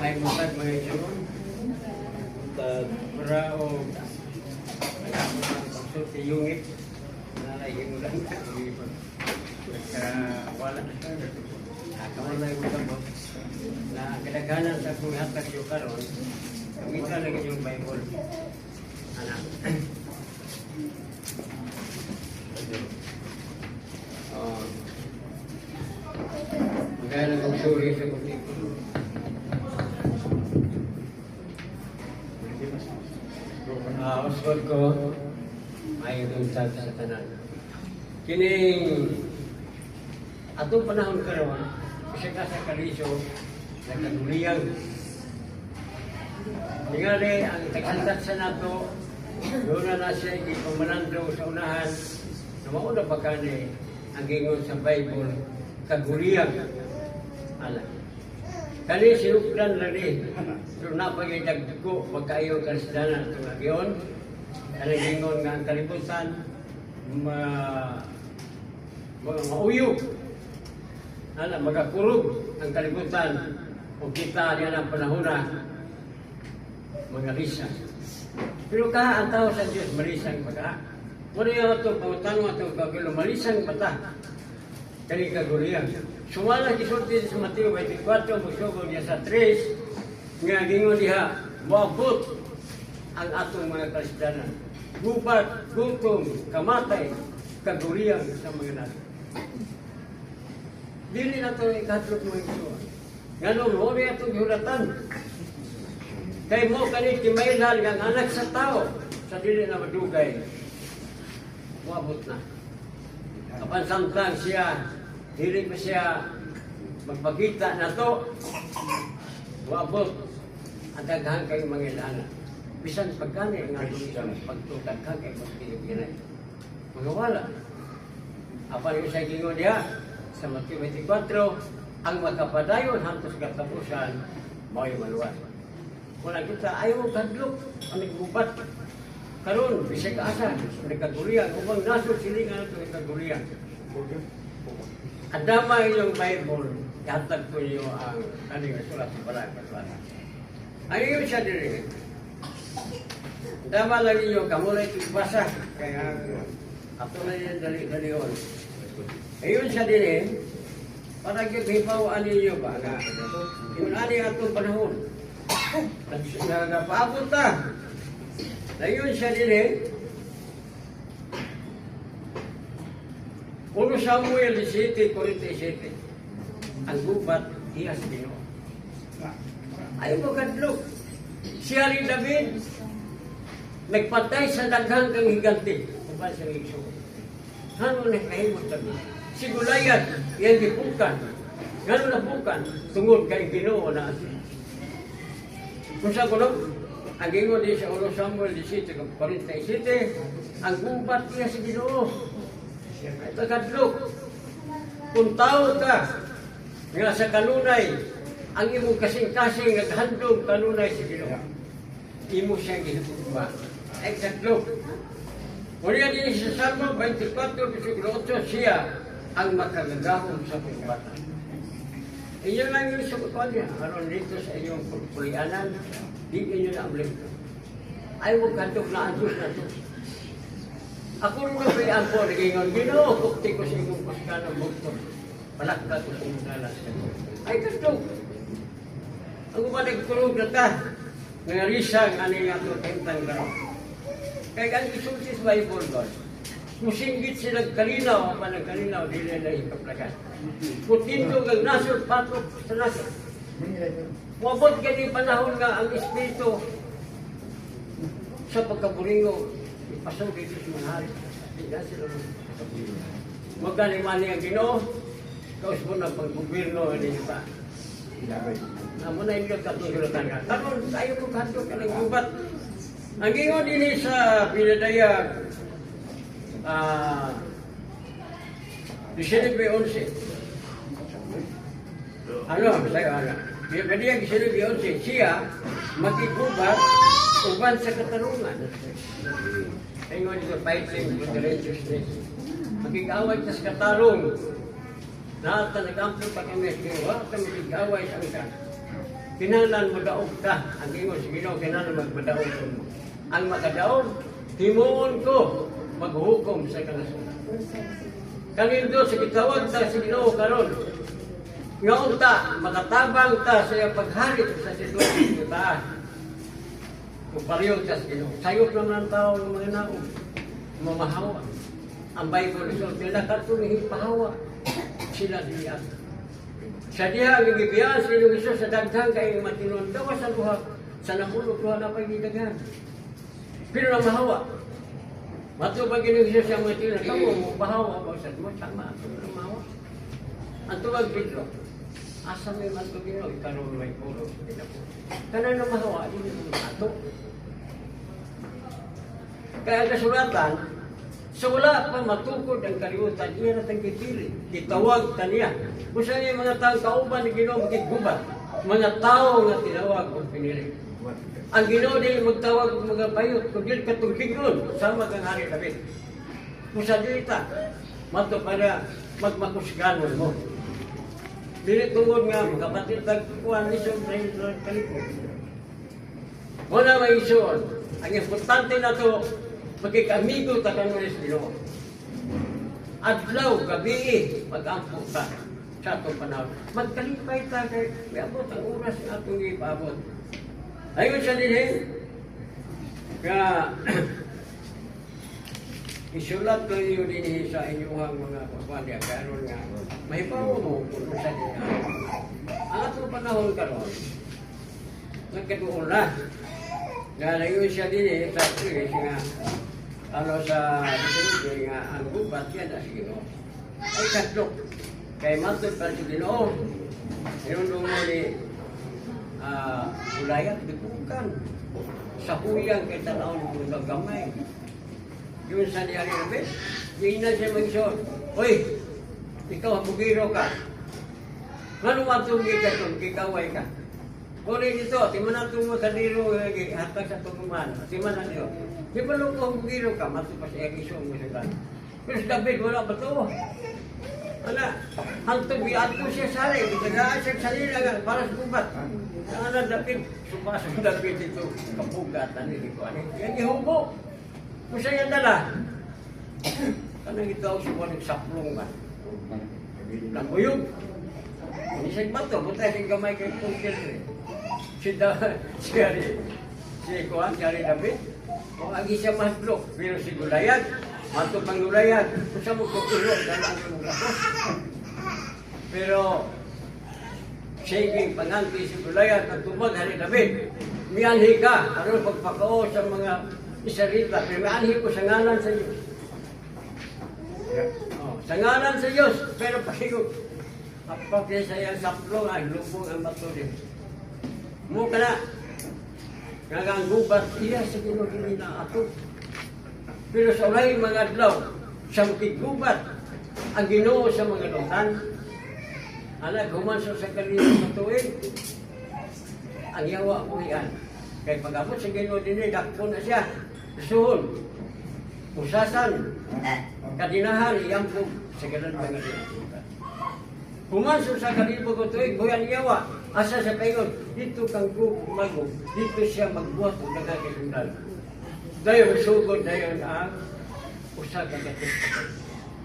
may mutag mga isunod. Para o pagsulti yungit na naihimulan ka. Kaya wala na siya. Kaman na yung mo. Na kadaghanan sa kung hatag yung karon, kamita lagi yung Bible. Anak. Oh. Magkaya lang ang suri sa kuti ko. Usod ko ay luntad sa tanan. Kining atong panahon karon, kasi ka sa kalisyo, nagkaguliyang. Ningali ang taghantat sa nato, doon na na siya ipamanandong sa unahan, na mauna pa kani ang gingon sa Bible, kaguliyang. Ala. Kani sinukdan na ni, pero napagitagdugo, pagkayo karisdanan itong agyon, kani gingon nga ang kalibutan, ma, mga mauyog, ala, magakurog ang kalibutan, o kita niya ng panahon na, mga risa. Pero ka ang tao sa Diyos, malisang pagka. Muna yung ito, pangutanong ito, kagilo, malisang pata. Kani kaguliyan. Sumala kisulti sa Mateo 24, musugo niya sa 3, nga gingon diha, moabot ang atong mga kristiyanan. Gubat, gutom, kamatay, kaguliyan sa mga nato. Dili na ito ikadlok mo ito. Nga nung huli itong hulatan, Kay mo kanit kimailhan ang anak sa tao sa dili na madugay. Muabot na. Kapan samtang siya, dili pa siya magpakita na to. Muabot ang daghan kay mga ilana. Bisan pagkani ang atong isang pagtutaghan kay Pilipinas. Mga wala. Apa yung sa gingon diha sa Matthew 24, ang makapadayon hantos katapusan, mo'y maluwas. Wala kita ayaw kadlok ang gubat. Karon bisag asa nagkaguriyan ubang naso silingan ito nagkaguriyan. Adama yung Bible, ihatag ko niyo ang kaning sulat sa balay patwala. Ayun siya diri. Dama lang ninyo, kamulay basa. Kaya ato na yan dali-dalion. Ayun siya diri. Para yung hipawaan ninyo ba na yung ani atong panahon. Nagpaabot na. Dayon siya din eh. Uno Samuel 17, 47. Ang gubat, iya sa Ginoo. Ayaw mo kadlok. Siya rin David, nagpatay sa daghang kang higanti. Kung ba siya igso? Ano na kahimot kami? Si Goliath, yan gipukan. Gano'n na pukan, tungod kay Ginoo na asin. Kung sa kuno, ang gingon di sa 1 Samuel 17, 47, ang gubat niya sa Ginoo. Ay tagadlok. Kung tao ka, nga sa kanunay, ang imong kasing-kasing naghandog kanunay sa Ginoo. Imo siyang ginugma. Ay kadlok. Muna din sa Salmo 24, versículo 8, siya ang makagagahon sa pagkatan. Iyon lang yung sabutan niya. Aron dito sa inyong pulianan, di inyo na ulit. Ay, huwag kantok na antos na to. Ako rin na may ampo, nagingon, ginoo, kukti ko sa inyong kuskan ng bukto. Palakta ko sa inyong galas. Ay, kantok. Ang umanig tulog na ta, nangarisang ano yung ato tentang gano'n. Kaya ang isultis Bible, God, musinggit sila kalinaw, apa ng kalinaw, di nila ikaplagan. Kutindog ang nasod, patok sa nasod. Wabot ka di panahon nga ang Espiritu sa pagkaburingo, ipasok ito sa mga hari. Hindi sila Magkalimani ang ginoo, kaus mo na pag-gobyerno, hindi ba? Amo na yung katulatan ka. Karon tayo ko kanto ka ng gubat. Ang gingon din sa pinadaya ah 19-11. Ano, sayo ano. Pinadaya 19-11, siya makigubat uban sa katarungan. Ingon dito fighting with the righteousness. Makikaway sa katarong. Lahat na nag-amplo pa kami, wala kami mag-away sa ka. kinahanglan mo daog ka. Ang ingon sa Ginoo kinahanglan magmadaog mo. Ang makadaog, himuon ko maghukom sa kanasunan. Kanindo sa gitawag ta sa Ginoo karon. Nga unta, makatabang ta sa iyang paghalit sa sitwasyon taas. Kung pariyog sa Ginoo. Sayop naman ang tao ng mga naong mamahawa. Ang Bible is all pinakatuloy pahawa. Sila diya. Sa diha ang gibiyaan sa inyong Isus sa daghang kay matinon daw sa luha sa napulo luha na pagidaghan. Pero na mahawa. Mato pag inyong Isus ang matinon kamo mo pahawa ba sa mo tama ato na mahawa. Ang tuwag Pedro. Asa may man to Ginoo ikaron may pulo. Kana na mahawa dili mo ato. Kaya kasulatan, sa wala pa matukod ang kalimutan, iya na tang gipili. Gitawag ta niya. Kung saan yung mga taong kauban ni Ginoo magigubat, mga tao nga tinawag o pinili. Ang Ginoo din magtawag og mga bayot, kung di katong kigon, sama kang hari David. Kung sa dita, mato para magmakusganon mo. Dili tungod nga, kapatid tagpuan ni sa kalikot. Wala may isuon. Ang importante na to, magkikamigo ta kang Ginoo. Adlaw, gabi, mag-ampo ka sa atong panahon. Magkalipay ta kay abot ang oras na atong ipaabot. Ayun siya din eh. Kaya, isulat ko niyo din eh sa inyong mga kapatid. Karoon nga, pawo mo kung sa din. Ang atong panahon karon, nagkatuon na. Nalayo siya din eh, sa tuwis nga, ano sa Pilipinas nga, ang gubat yan na sige no. Ay tatlo, kay matod pa si Ginoo. Ayun doon ni, ah, ulayat, dikukan. Sa huyang kay tanaw mo gamay. Yun sa niya rin, be, yun na siya mag-isot. Hoy, ikaw, bugiro ka. Ngano matunggi ka itong kikaway ka? Kung dito, timanan mo sa diro, eh, hatag sa tumuman. Timanan nyo. Di ba nung kung bugiro ka, matupas eh, iso mo sa Pero sa David, wala ba to? Wala. Hantog biadto siya sa rin. Itagaan siya sa nila nga, para sa kubat. Ang anak David, supasok David ito, kapugatan ni ko. Ano? Yan saan yan dala? Kanang ito ako sa kuwan saplong ba? Nanguyog. Isang bato, buta siyang gamay kay Pugil. Si da, si si Kuan, si Ari David. Kung agi siya mahlok, pero si Gulayag, mato pang Gulayag, kung sa mo kukulo, dalang kapos. Pero, sige, panganti si Gulayag, nagtumag Ari David. Miyanhi ka, ano pagpakao sa mga isarita, pero miyanhi ko sa ngalan sa Diyos. Oh, sa ngalan sa Diyos, pero pasigo, kapag saya saplong ay lubong ang din. Mo ka na, Ngagang gubat iya sa ginugili na ato. Pero sa ulay mga adlaw, sa gubat ang ginoo sa mga lutan. Ala, gumanso sa kanila sa tuwid. Ang yawa ko yan. Kay pag-abot sa ginoo din eh, dakpo na siya. Suhon. Usasan. Kadinahan, iyang po sa ganun mga lutan. Pumasok sa kalibo ko tuwing, buyan yawa. Asa sa paingon, dito kang gumago, dito siya magbuhat ng nagkakilundan. Dayon, sugod dayon ang usa ka.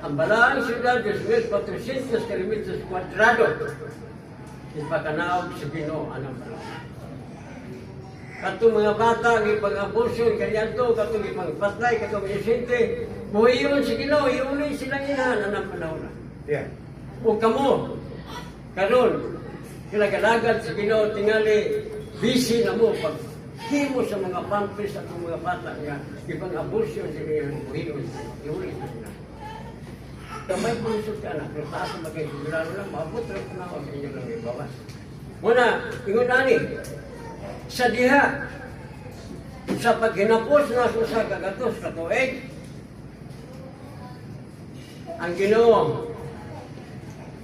Ang balaang siyudad, 2,400 kilometers kwadrado. Ipakanaog sa Ginoo anang balaan. Katong mga bata, ang ipang-abortion, kanyanto, katong ipang-patay, katong isinti, buhayon si Ginoo, iuli silang inahan anang panahon na. Yeah. O kamo, karon kilagalagan sa Ginoo tingali busy na mo pag himo sa mga pampers at mga bata nga ibang abortion sa mga buhiyon iuli sa sila. Kamay po yung ka na, pero taas na sigurado lang, maabot ko na ako sa inyo lang ibawas. Muna, ingon nani, sa diha, sa paghinapos na sa kagatos katuig, ang Ginoo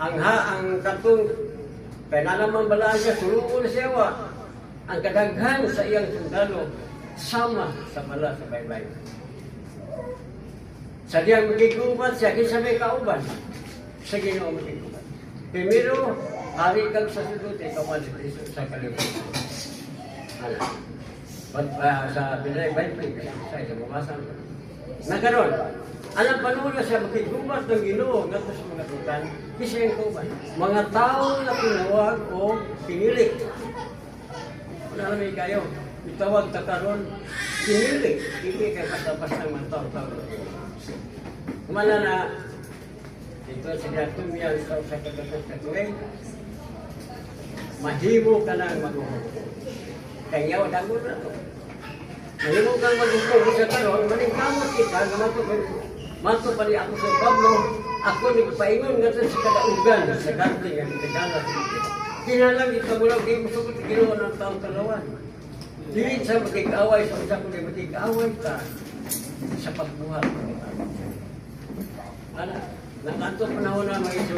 ang ha ang katong kay nalaman balaan siya suluon siya ang kadaghan sa iyang sundalo sama sa bala sa baybay sa diyang magigubat siya kinsa may kauban sa Ginoo magigubat primero Hari kang sasaluti, kamalit sa kalimutan. Ano? Ba't uh, sa Pinay Bible, kasi sa ko. Na ganon, alam pa na siya makigubat ng ginoo nga sa mga tutan, kasi yung kuban, mga tao na pinawag o pinili. Wala namin kayo, itawag ta karon pinili, hindi kay basta-basta ng mga tao-tao. Kumala na, ito sila tumiyang sa sa tuwing, mahimo ka na maguhong. Kaya wala mo na to. Mahimo kang maguhong sa karon, maningkamot kita, nga mato pali ako sa Pablo, ako nagpaingon nga sa kadaugan sa kanti nga nagkakalat. Kinalang ito mo lang, mo sugot ginawa ng taong kalawan. Dili sa magkikaway, sa isa kung magkikaway ka sa pagbuhat. Ano, nanganto panahon na mga iso,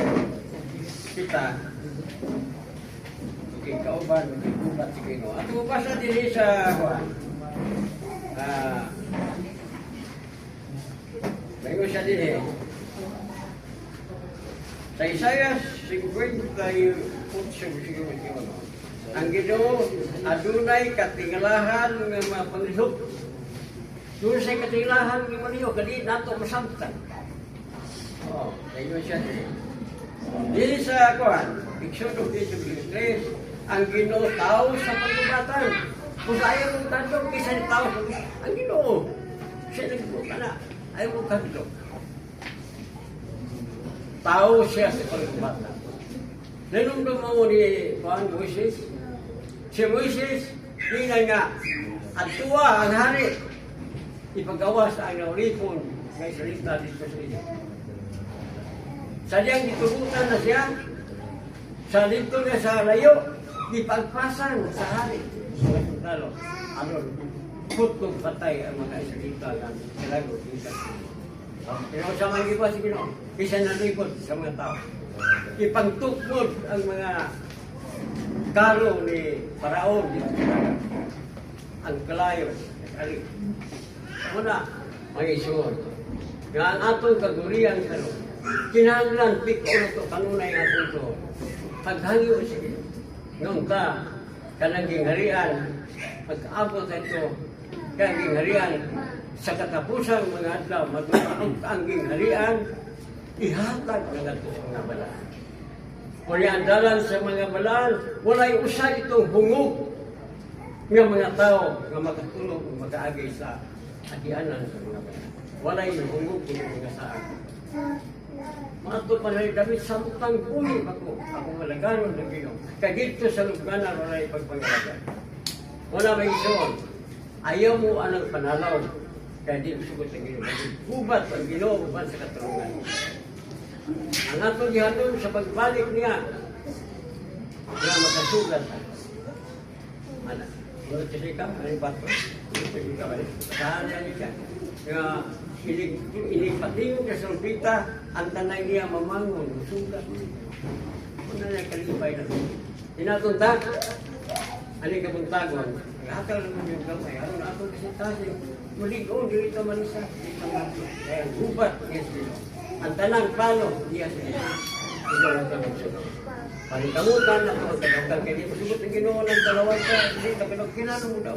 kita, magkikauban, magkikubat si Kino. At bubasa din sa, ah, Bago siya din eh. Sa Isaiah 50 tayo siguro siguro. Ang Ginoo adunay katingalahan ng mga panglihok. Doon sa katingalahan ng panglihok, kadi nato masamtan. Oh, tayo siya din. Dili sa kuan, Exodus 23, ang Ginoo tao sa pagubatan. Kung ayaw mong tandong, kisa ni tao, ang Ginoo, siya nagbuka na. Ayaw mong tandong. Tao siya sa pagubatan. Nanundong mo ni Juan Moises, si Moises, tingnan nga, at tuwa ang hari, ipagawa sa ang naulipon, may salita dito sa inyo. Sadyang ditubutan na siya, sa dito na sa layo, ipagpasan sa hari. Mga sundalo, ano, putong patay ang mga salita ng kailangan dito. Pero sa mga iba, sige no, isa na likod sa mga tao. Ipagtukmod ang mga karo ni Paraon. Ang kalayo, kali. Muna, mga isuon. Nga ang atong kagurian kano, kinahanglan piko na to, kanunay atong to. Paghangyo sige. Nung ka, kanaging harian, pag-abot ito, kanaging harian, sa katapusan mga adlaw, magmamahog ang gingharian, ihatag na nato sa mga balal. Kung ang dalan sa mga balal, walay usa itong hungog nga mga tao nga makatulog o makaagay sa agianan sa mga balal. Walay hungog kung mga saan. Mato pa rin David sa mutang puli ako. Ako malaganon ng Ginoo. Kaya dito sa lugana walay pagpangalaga. Wala may isuon. Ayaw mo anang panalaw. Kaya di ko sugot ang Ginoo. Gubat ang Ginoo uban sa katulungan. Ang ato gihaton sa pagbalik niya na makasugat. Mana? Ano kasi ka? Ano yung bato? Ano yung ka? Saan yan ka? Nga ilig ilipating ka sa ulpita, ang tanay niya mamangon, sugat. Ano na kalipay na ito? Ano yung kabuntagon? Naghatal naman yung gamay. Ano na ito kasi tayo? Maligo, dito manisa. Dito manisa. Kaya gubat, yes, dito. Ang tanang palo, yes, dito. Ito lang kami sunod. Panitamutan na ito. Kaya di mo sugot ang ginawa ng dalawang ka. Hindi, kapag kinanong mo daw.